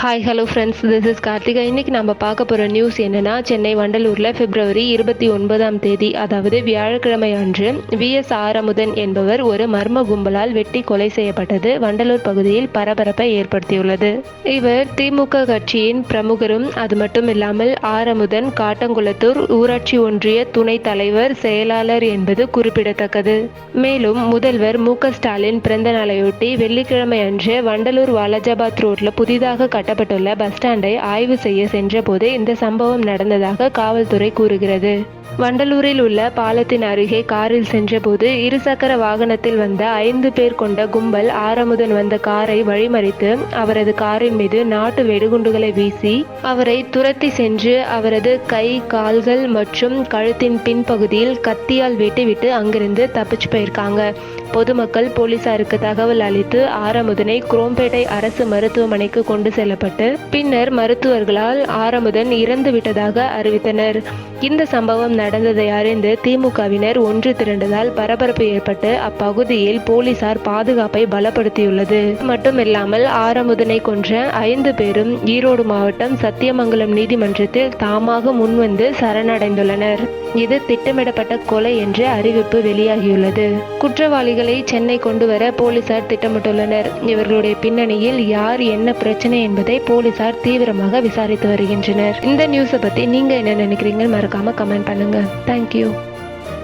Hi hello friends this is Karthika இன்னைக்கு நம்ம பார்க்க போகிற நியூஸ் என்னன்னா சென்னை வண்டலூரில் பிப்ரவரி இருபத்தி ஒன்பதாம் தேதி அதாவது வியாழக்கிழமை அன்று விஎஸ் ஆரமுதன் என்பவர் ஒரு மர்ம கும்பலால் வெட்டி கொலை செய்யப்பட்டது. வண்டலூர் பகுதியில் பரபரப்பை ஏற்படுத்தியுள்ளது. இவர் திமுக கட்சியின் பிரமுகரும் அது மட்டும் இல்லாமல் ஆரமுதன் காட்டங்குளத்தூர் ஊராட்சி ஒன்றிய துணைத் தலைவர் செயலாளர் என்பது குறிப்பிடத்தக்கது. மேலும் முதல்வர் மு க ஸ்டாலின் பிறந்த நாளையொட்டி வெள்ளிக்கிழமை அன்று வண்டலூர் வாலாஜாபாத் ரோட்டில் புதிதாக கட்டப்பட்டுள்ள பஸ் ஸ்டாண்டை ஆய்வு செய்ய சென்றபோது இந்த சம்பவம் நடந்ததாக காவல்துறை கூறுகிறது. வண்டலூரில் உள்ள பாலத்தின் அருகே காரில் சென்றபோது இருசக்கர வாகனத்தில் வந்த ஐந்து பேர் கொண்ட கும்பல் ஆரமுதன் வந்த காரை வழிமறித்து அவரது காரின் மீது நாட்டு வெடிகுண்டுகளை வீசி அவரை துரத்தி சென்று அவரது கை கால்கள் மற்றும் கழுத்தின் பின்பகுதியில் கத்தியால் வெட்டிவிட்டு அங்கிருந்து தப்பிச்சு போயிருக்காங்க. பொதுமக்கள் போலீசாருக்கு தகவல் அளித்து ஆரமுதனை குரோம்பேட்டை அரசு மருத்துவமனைக்கு கொண்டு செல்லப்பட்டு பின்னர் மருத்துவர்களால் ஆரமுதன் இறந்து விட்டதாக அறிவித்தனர். இந்த சம்பவம் நடந்ததை அறிந்து திமுகவினர் ஒன்று திரண்டதால் பரபரப்பு ஏற்பட்டு அப்பகுதியில் போலீசார் பாதுகாப்பை பலப்படுத்தியுள்ளது. மட்டுமில்லாமல் ஆரமுதனை கொன்ற ஐந்து பேரும் ஈரோடு மாவட்டம் சத்தியமங்கலம் நீதிமன்றத்தில் தாமாக முன்வந்து சரணடைந்துள்ளனர். இது திட்டமிடப்பட்ட கொலை என்று அறிவிப்பு வெளியாகியுள்ளது. குற்றவாளிகளை சென்னை கொண்டு வர போலீசார் திட்டமிட்டுள்ளனர். இவர்களுடைய பின்னணியில் யார் என்ன பிரச்சனை என்பதை போலீசார் தீவிரமாக விசாரித்து வருகின்றனர். இந்த நியூஸை பத்தி நீங்க என்ன நினைக்கிறீங்க? மறக்காமல் கமெண்ட் பண்ணுங்க. தேங்க்யூ